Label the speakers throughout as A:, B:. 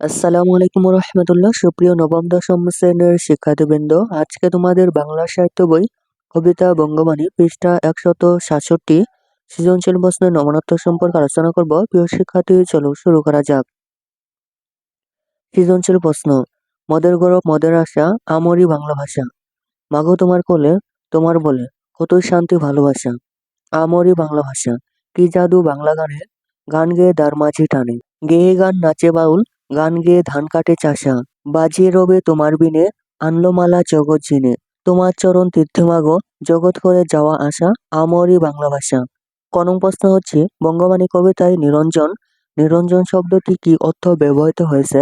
A: আসসালামু আলাইকুম রহমতুল্লাহ সুপ্রিয় নবম, দশম শ্রেণির শিক্ষার্থীবৃন্দ, আজকে তোমাদের বাংলা সাহিত্য বই, কবিতা বঙ্গবাণী পৃষ্ঠা একশত সাতষট্টি, সৃজনশীল প্রশ্নের নমনত্ব সম্পর্কে আলোচনা করব। প্রিয় শিক্ষার্থী, চলো শুরু করা যাক। সৃজনশীল প্রশ্ন, মদের গৌরব, মদের আশা আমরই বাংলা ভাষা। মাগো তোমার কোলে, তোমার বলে, কতই শান্তি ভালোবাসা। আমরই বাংলা ভাষা, কি জাদু বাংলা গানে, গান গেয়ে দার মাঝি টানে। গেয়ে গান নাচে বাউল গান গেয়ে ধান কাটে চাষা। বাজিয়ে রবে তোমার বিনে, আনলো মালা জগৎ জিনে। তোমার চরণ তীর্থমাগ জগৎ করে যাওয়া আসা আমরই বাংলা ভাষা। কনং প্রশ্ন হচ্ছে, বঙ্গবাণী কবিতায় নিরঞ্জন নিরঞ্জন শব্দটি কি অর্থ ব্যবহৃত হয়েছে?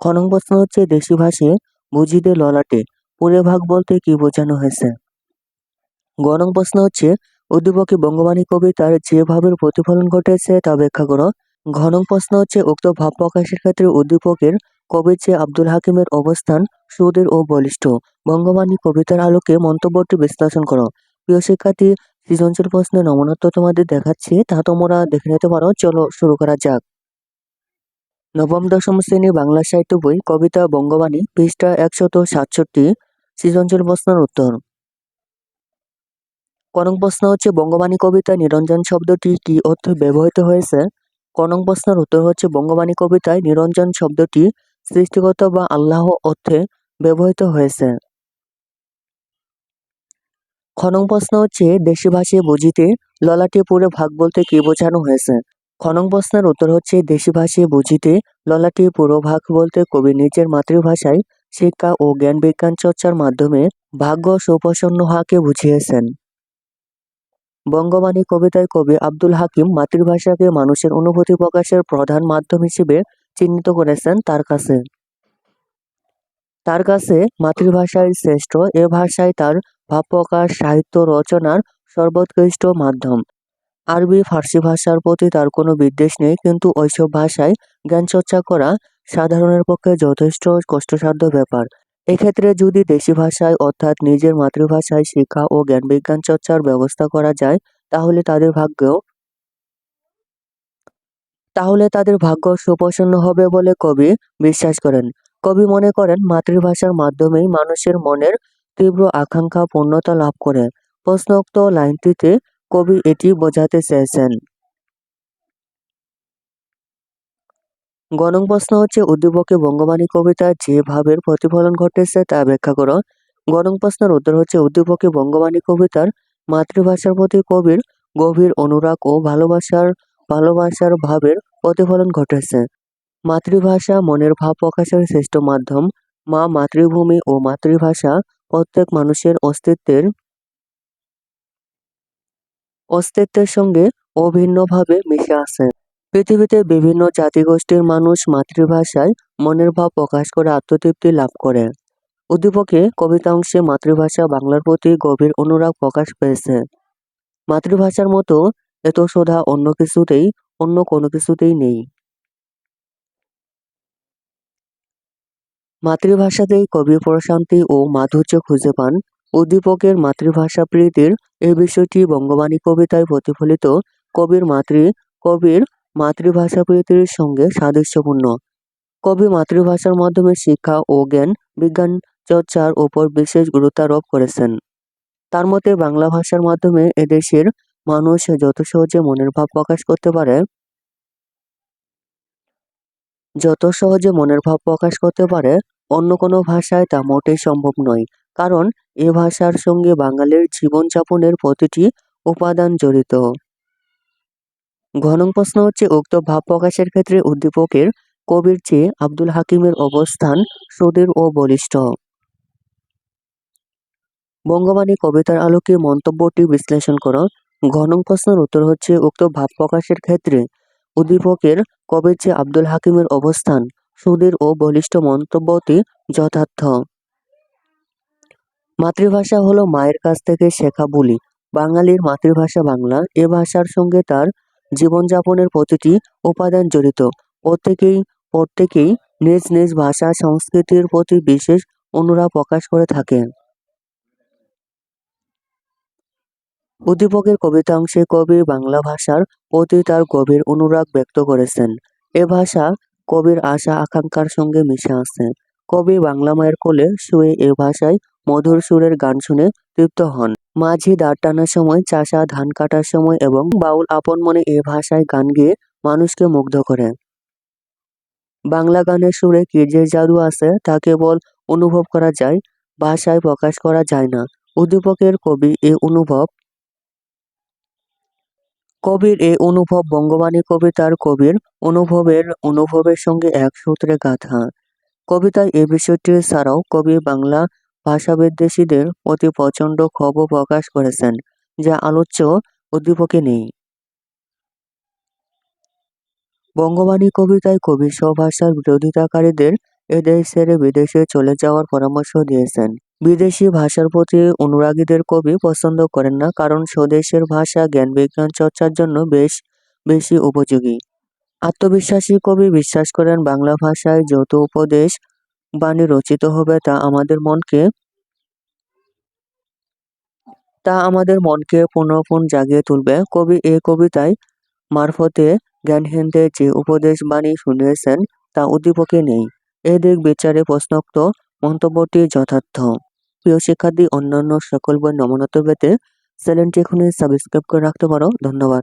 A: খনং প্রশ্ন হচ্ছে, দেশি ভাষে বুঝিতে ললাটে, পুরে ভাগ বলতে কি বোঝানো হয়েছে? গণং প্রশ্ন হচ্ছে, উদ্দীপকে বঙ্গবাণী কবিতার যে ভাবের প্রতিফলন ঘটেছে তা ব্যাখ্যা করো। ঘনং প্রশ্ন হচ্ছে, উক্ত ভাব প্রকাশের ক্ষেত্রে উদ্দীপকের কবির চেয়ে আব্দুল হাকিমের অবস্থান সুদৃঢ় ও বলিষ্ঠ। বঙ্গবাণী কবিতার আলোকে মন্তব্যটি বিশ্লেষণ করো। প্রিয় শিক্ষার্থী, সৃজনশীল প্রশ্নের নমনত্ব তোমাদের দেখাচ্ছি, তা তোমরা দেখে নিতে পারো। চলো শুরু করা যাক। নবম, দশম শ্রেণি বাংলা সাহিত্য বই, কবিতা বঙ্গবাণী, পৃষ্ঠা একশত সাতষট্টি, সৃজনশীল প্রশ্নের উত্তর। কনং প্রশ্ন হচ্ছে, বঙ্গবাণী কবিতা নিরঞ্জন শব্দটি কি অর্থে ব্যবহৃত হয়েছে? কনং প্রশ্নের উত্তর হচ্ছে বঙ্গবাণী কবিতায় নিরঞ্জন শব্দটি সৃষ্টিগত বা আল্লাহ অর্থে ব্যবহৃত হয়েছে। খনং প্রশ্ন হচ্ছে দেশি ভাষায় বুঝিতে ললাটে পুরে ভাগ বলতে কি বোঝানো হয়েছে? খনং প্রশ্নের উত্তর হচ্ছে দেশি ভাষায় বুঝিতে ললাটে পুরো ভাগ বলতে কবি নিজের মাতৃভাষায় শিক্ষা ও জ্ঞান বিজ্ঞান চর্চার মাধ্যমে ভাগ্য সুপ্রসন্ন হওয়াকে বুঝিয়েছেন। বঙ্গবাণী কবিতায় কবি আব্দুল হাকিম মাতৃভাষাকে মানুষের অনুভূতি প্রকাশের প্রধান মাধ্যম হিসেবে চিহ্নিত করেছেন তার কাছে। তার কাছে মাতৃভাষাই শ্রেষ্ঠ, এ ভাষায় তার ভাব প্রকাশ সাহিত্য রচনার সর্বোৎকৃষ্ট মাধ্যম। আরবি, ফার্সি ভাষার প্রতি তার কোনো বিদ্বেষ নেই, কিন্তু ওইসব ভাষায় জ্ঞান চর্চা করা সাধারণের পক্ষে যথেষ্ট কষ্টসাধ্য ব্যাপার। এক্ষেত্রে যদি দেশি ভাষায় অর্থাৎ নিজের মাতৃভাষায় শিক্ষা ও জ্ঞান বিজ্ঞান চর্চার ব্যবস্থা করা যায়, তাহলে তাদের ভাগ্য তাহলে তাদের ভাগ্য সুপ্রসন্ন হবে বলে কবি বিশ্বাস করেন। কবি মনে করেন, মাতৃভাষার মাধ্যমেই মানুষের মনের তীব্র আকাঙ্ক্ষা পূর্ণতা লাভ করে। প্রশ্নোক্ত লাইনটিতে কবি এটি বোঝাতে চেয়েছেন। গণং প্রশ্ন হচ্ছে, উদ্দীপকে বঙ্গবাণী কবিতা যে ভাবের প্রতিফলন ঘটেছে তা ব্যাখ্যা করো। গণং প্রশ্নের উত্তর হচ্ছে, উদ্দীপকে বঙ্গবাণী কবিতার মাতৃভাষার প্রতি কবির গভীর অনুরাগ ও ভালোবাসার ভালোবাসার ভাবের প্রতিফলন ঘটেছে। মাতৃভাষা মনের ভাব প্রকাশের শ্রেষ্ঠ মাধ্যম। মা মাতৃভূমি ও মাতৃভাষা প্রত্যেক মানুষের অস্তিত্বের অস্তিত্বের সঙ্গে অভিন্নভাবে মিশে আছে। পৃথিবীতে বিভিন্ন জাতিগোষ্ঠীর মানুষ মাতৃভাষায় মনের ভাব প্রকাশ করে আত্মতৃপ্তি লাভ করে। উদ্দীপকে কবিতা অংশে মাতৃভাষা বাংলার প্রতি গভীর অনুরাগ প্রকাশ পেয়েছে। মাতৃভাষার মতো এত শোধা অন্য কিছুতেই, অন্য কোনো কিছুতেই নেই। মাতৃভাষাতেই কবি প্রশান্তি ও মাধুর্য খুঁজে পান। উদ্দীপকের মাতৃভাষা প্রীতির এই বিষয়টি বঙ্গবাণী কবিতায় প্রতিফলিত। কবির মাতৃ, কবির মাতৃভাষা প্রীতির সঙ্গে সাদৃশ্যপূর্ণ। কবি মাতৃভাষার মাধ্যমে শিক্ষা ও জ্ঞান, বিজ্ঞান চর্চার উপর বিশেষ গুরুত্বারোপ করেছেন। তার মতে, বাংলা ভাষার মাধ্যমে এদেশের মানুষ যত সহজে মনের ভাব প্রকাশ করতে পারে, যত সহজে মনের ভাব প্রকাশ করতে পারে, অন্য কোনো ভাষায় তা মোটেই সম্ভব নয়। কারণ, এ ভাষার সঙ্গে বাঙালির জীবনযাপনের প্রতিটি উপাদান জড়িত। ঘনং প্রশ্ন হচ্ছে, উক্ত ভাব প্রকাশের ক্ষেত্রে উদ্দীপকের কবির চেয়ে আব্দুল হাকিমের অবস্থান সুদৃঢ় ও বলিষ্ঠ। বঙ্গবাণী কবিতার আলোকে মন্তব্যটি বিশ্লেষণ করো। ঘনং প্রশ্নের উত্তর হচ্ছে, উক্ত ভাব প্রকাশের ক্ষেত্রে উদ্দীপকের কবির চেয়ে আব্দুল হাকিমের অবস্থান সুদৃঢ় ও বলিষ্ঠ মন্তব্যটি যথার্থ। মাতৃভাষা হলো মায়ের কাছ থেকে শেখা বলি। বাঙালির মাতৃভাষা বাংলা। এ ভাষার সঙ্গে তার জীবনযাপনের প্রতিটি উপাদান জড়িত। প্রত্যেকেই প্রত্যেকেই নিজ নিজ ভাষা, সংস্কৃতির প্রতি বিশেষ অনুরাগ প্রকাশ করে থাকেন। উদ্দীপকের কবিতাংশে কবি বাংলা ভাষার প্রতি তার গভীর অনুরাগ ব্যক্ত করেছেন। এ ভাষা কবির আশা আকাঙ্ক্ষার সঙ্গে মিশে আছে। কবি বাংলা মায়ের কোলে শুয়ে এ ভাষায় মধুর সুরের গান শুনে তৃপ্ত হন। মাঝি দাঁড় টানার সময়, চাষা ধান কাটার সময় এবং বাউল আপন মনে এ ভাষায় গান গেয়ে মানুষকে মুগ্ধ করে। বাংলা গানের সুরে কি যে জাদু আছে তা কেবল অনুভব করা যায়, ভাষায় প্রকাশ করা যায় না। উদ্দীপকের কবি এ অনুভব কবির এ অনুভব, বঙ্গবাণী কবিতার কবির অনুভবের অনুভবের সঙ্গে এক সূত্রে গাঁথা। কবিতায় এ বিষয়টি ছাড়াও কবি বাংলা ভাষাবিদ্বেষীদের প্রতি প্রচণ্ড ক্ষোভ প্রকাশ করেছেন, যা আলোচ্য উদ্দীপকে নেই। বঙ্গবাণী কবিতায় কবি স্বভাষার বিরোধিতাকারীদের এদেশ ছেড়ে বিদেশে চলে যাওয়ার পরামর্শ দিয়েছেন। বিদেশি ভাষার প্রতি অনুরাগীদের কবি পছন্দ করেন না, কারণ স্বদেশের ভাষা জ্ঞান বিজ্ঞান চর্চার জন্য বেশ বেশি উপযোগী। আত্মবিশ্বাসী কবি বিশ্বাস করেন বাংলা ভাষায় যত উপদেশ বাণী রচিত হবে তা আমাদের মনকে তা আমাদের মনকে পুনঃপুন জাগিয়ে তুলবে। কবি এ কবিতায় মারফতে জ্ঞানহীনদের যে উপদেশ বাণী শুনিয়েছেন তা উদ্দীপকে নেই। এদিক বিচারে প্রশ্নোক্ত মন্তব্যটি যথার্থ। প্রিয় শিক্ষার্থী, অন্যান্য সকল বই নমনত্ব পেতে চ্যানেলটি এখনই সাবস্ক্রাইব করে রাখতে পারো। ধন্যবাদ।